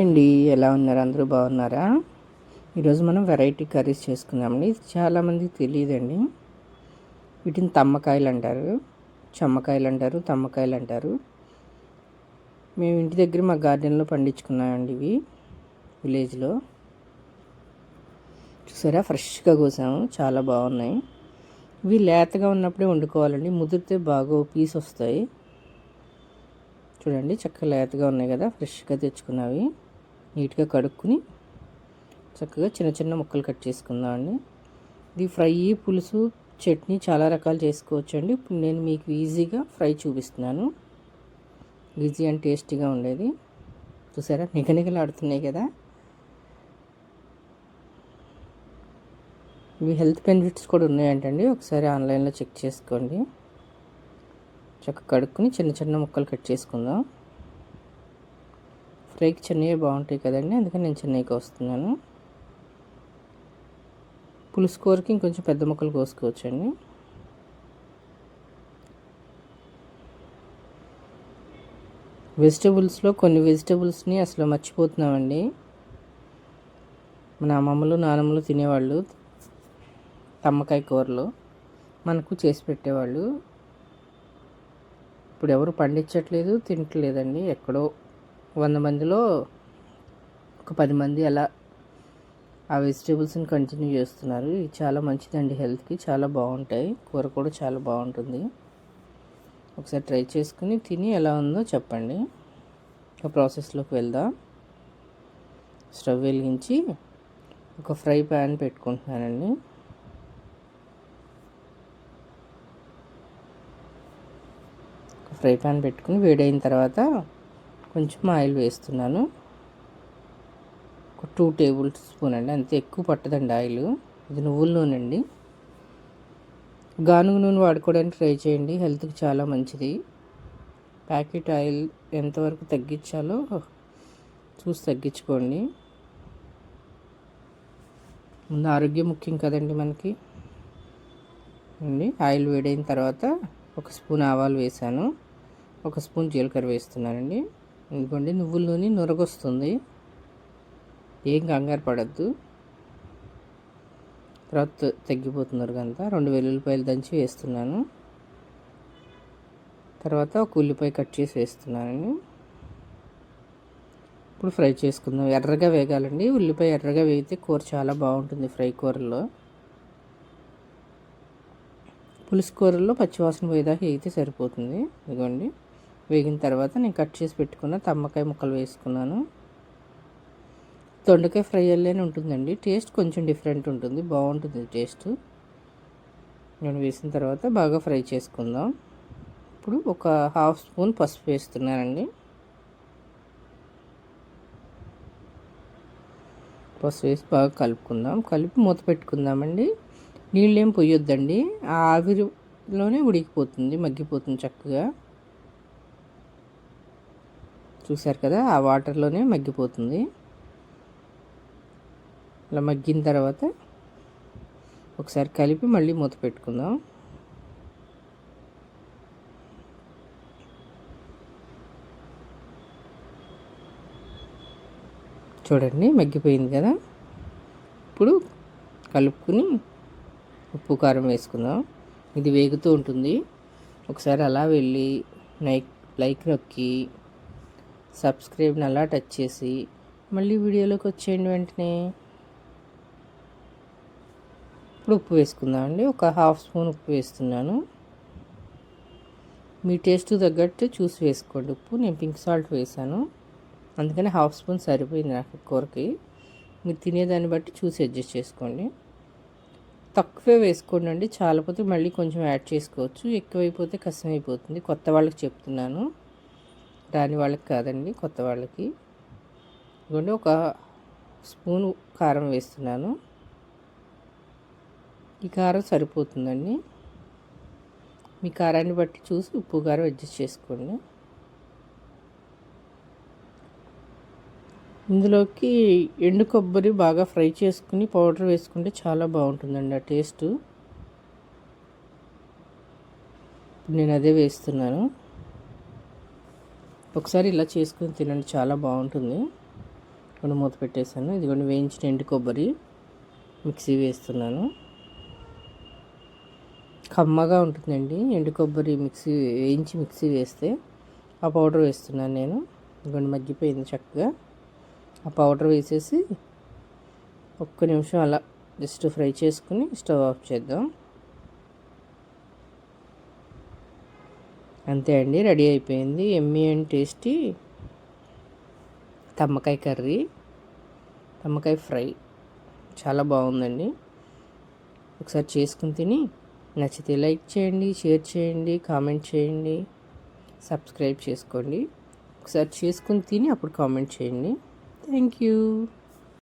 అండి ఎలా ఉన్నారు? అందరూ బాగున్నారా? ఈరోజు మనం వెరైటీ కర్రీస్ చేసుకుందామండి. చాలామంది చాలామందికి తెలియదండి. వీటిని తమ్మకాయలు అంటారు చెమ్మకాయలు అంటారు తమ్మకాయలు అంటారు మేము ఇంటి దగ్గర మా గార్డెన్లో పండించుకున్నామండి ఇవి విలేజ్లో. చూసారా? ఫ్రెష్గా కోసాము. చాలా బాగున్నాయి. ఇవి లేతగా ఉన్నప్పుడే వండుకోవాలండి. ముదిరితే బాగా పీస్ వస్తాయి. చూడండి చక్కగా లేతగా ఉన్నాయి కదా. ఫ్రెష్గా తెచ్చుకున్నవి. నీట్గా కడుక్కుని చక్కగా చిన్న చిన్న ముక్కలు కట్ చేసుకుందాం అండి. ఇది ఫ్రై పులుసు చట్నీ చాలా రకాలు చేసుకోవచ్చు అండి ఇప్పుడు నేను మీకు ఈజీగా ఫ్రై చూపిస్తున్నాను. ఈజీ అండ్ టేస్టీగా ఉండేది. చూసారా? నిగనిగలాడుతున్నాయి కదా. ఇవి హెల్త్ బెనిఫిట్స్ కూడా ఉన్నాయంటండి. ఒకసారి ఆన్లైన్లో చెక్ చేసుకోండి. చక్క కడుక్కుని చిన్న చిన్న ముక్కలు కట్ చేసుకుందాం. ఫ్రైకి చెన్నై బాగుంటాయి కదండి అందుకని నేను చెన్నైకి వస్తున్నాను. పులుసు కూరకి ఇంకొంచెం పెద్ద ముక్కలు కోసుకోవచ్చండి. వెజిటబుల్స్లో కొన్ని వెజిటబుల్స్ని అసలు మర్చిపోతున్నామండి. మన అమ్మమ్మలు నానమ్మలు తినేవాళ్ళు తమ్మకాయ కూరలు మనకు చేసి పెట్టేవాళ్ళు. ఇప్పుడు ఎవరు పండించట్లేదు తినట్లేదండి ఎక్కడో వంద మందిలో ఒక పది మంది అలా ఆ వెజిటేబుల్స్ని కంటిన్యూ చేస్తున్నారు. ఇది చాలా మంచిదండి హెల్త్కి చాలా బాగుంటాయి. కూర కూడా చాలా బాగుంటుంది. ఒకసారి ట్రై చేసుకుని తిని ఎలా ఉందో చెప్పండి. ఒక ప్రాసెస్లోకి వెళ్దాం. స్టవ్ వెలిగించి ఒక ఫ్రై ప్యాన్ పెట్టుకుంటున్నానండి. ఫ్రై ప్యాన్ పెట్టుకుని వేడైన తర్వాత కొంచెం ఆయిల్ వేస్తున్నాను. ఒక టూ టేబుల్ స్పూన్ అండి అంతే ఎక్కువ పట్టదండి ఆయిల్. ఇది నువ్వుల నూనె అండి. గానుగ నూనె వాడుకోవడానికి ట్రై చేయండి హెల్త్కి చాలా మంచిది. ప్యాకెట్ ఆయిల్ ఎంతవరకు తగ్గించాలో చూసి తగ్గించుకోండి. ముందు ఆరోగ్యం ముఖ్యం కదండి మనకి. అండి ఆయిల్ వేడైన తర్వాత ఒక స్పూన్ ఆవాలు వేసాను. ఒక స్పూన్ జీలకర్ర వేస్తున్నానండి. ఇదిగోండి నువ్వుల నూనె నురగొస్తుంది. ఏం కంగారు పడద్దు. తర్వాత తగ్గిపోతున్నారు కనుక రెండు వెల్లుల్లిపాయలు దంచి వేస్తున్నాను. తర్వాత ఒక ఉల్లిపాయ కట్ చేసి వేస్తున్నానండి. ఇప్పుడు ఫ్రై చేసుకుందాం. ఎర్రగా వేగాలండి. ఉల్లిపాయ ఎర్రగా వేగితే కూర చాలా బాగుంటుంది ఫ్రై కూరలో పులుసు కూరల్లో పచ్చివాసన పోయేదాకా వేగితే సరిపోతుంది. ఇదిగోండి. వేగిన తర్వాత నేను కట్ చేసి పెట్టుకున్న తమ్మకాయ ముక్కలు వేసుకున్నాను. దొండకాయ ఫ్రై అల్లేనే ఉంటుందండి. టేస్ట్ కొంచెం డిఫరెంట్ ఉంటుంది. బాగుంటుంది టేస్ట్. నేను వేసిన తర్వాత బాగా ఫ్రై చేసుకుందాం. ఇప్పుడు ఒక హాఫ్ స్పూన్ పసుపు వేస్తున్నానండి. పసుపు వేసి బాగా కలుపుకుందాం. కలిపి మూత పెట్టుకుందామండి. నీళ్ళు ఏం పొయ్యొద్దండి ఆవిరిలోనే ఉడికిపోతుంది మగ్గిపోతుంది చక్కగా. చూసారు కదా ఆ వాటర్లోనే మగ్గిపోతుంది. అలా మగ్గిన తర్వాత ఒకసారి కలిపి మళ్ళీ మూత పెట్టుకుందాం. చూడండి మగ్గిపోయింది కదా. ఇప్పుడు కలుపుకుని ఉప్పు కారం వేసుకుందాం. ఇది వేగుతూ ఉంటుంది. ఒకసారి అలా వెళ్ళి నైక్ లైక్ నొక్కి సబ్స్క్రైబ్ని అలా టచ్ చేసి మళ్ళీ వీడియోలోకి వచ్చేయండి వెంటనే. ఇప్పుడు ఉప్పు వేసుకుందామండి ఒక హాఫ్ స్పూన్ ఉప్పు వేస్తున్నాను. మీ టేస్ట్ తగ్గట్టు చూసి వేసుకోండి ఉప్పు. నేను పింక్ సాల్ట్ వేసాను. అందుకని హాఫ్ స్పూన్ సరిపోయింది నాకు కూరకి. మీరు తినేదాన్ని బట్టి చూసి అడ్జస్ట్ చేసుకోండి. తక్కువే వేసుకోండి అండి. చాలాపోతే మళ్ళీ కొంచెం యాడ్ చేసుకోవచ్చు. ఎక్కువైపోతే కష్టమైపోతుంది. కొత్త వాళ్ళకి చెప్తున్నాను. రాని వాళ్ళకి కాదండి కొత్త వాళ్ళకి. ఇదిగోండి ఒక స్పూన్ కారం వేస్తున్నాను. ఈ కారం సరిపోతుందండి. మీ కారాన్ని బట్టి చూసి ఉప్పు కారం అడ్జస్ట్ చేసుకోండి. ఇందులోకి ఎండు కొబ్బరి బాగా ఫ్రై చేసుకుని పౌడర్ వేసుకుంటే చాలా బాగుంటుందండి ఆ టేస్ట్. నేను అదే వేస్తున్నాను. ఒకసారి ఇలా చేసుకుని తినండి చాలా బాగుంటుంది. కొన్ని మూత పెట్టేశాను. ఇదిగోండి వేయించిన ఎండు కొబ్బరి మిక్సీ వేస్తున్నాను. కమ్మగా ఉంటుందండి. ఎండు కొబ్బరి మిక్సీ వేయించి మిక్సీ వేస్తే ఆ పౌడర్ వేస్తున్నాను నేను. ఇదిగోండి మగ్గిపోయింది చక్కగా. ఆ పౌడర్ వేసేసి ఒక్క నిమిషం అలా జస్ట్ ఫ్రై చేసుకుని స్టవ్ ఆఫ్ చేద్దాం. అంతే అండి రెడీ అయిపోయింది. ఎమ్మీ అండ్ టేస్టీ తమ్మకాయ కర్రీ తమ్మకాయ ఫ్రై. చాలా బాగుందండి. ఒకసారి చేసుకుని తిని నచ్చితే లైక్ చేయండి షేర్ చేయండి కామెంట్ చేయండి సబ్స్క్రైబ్ చేసుకోండి. ఒకసారి చేసుకుని తిని అప్పుడు కామెంట్ చేయండి. Thank you.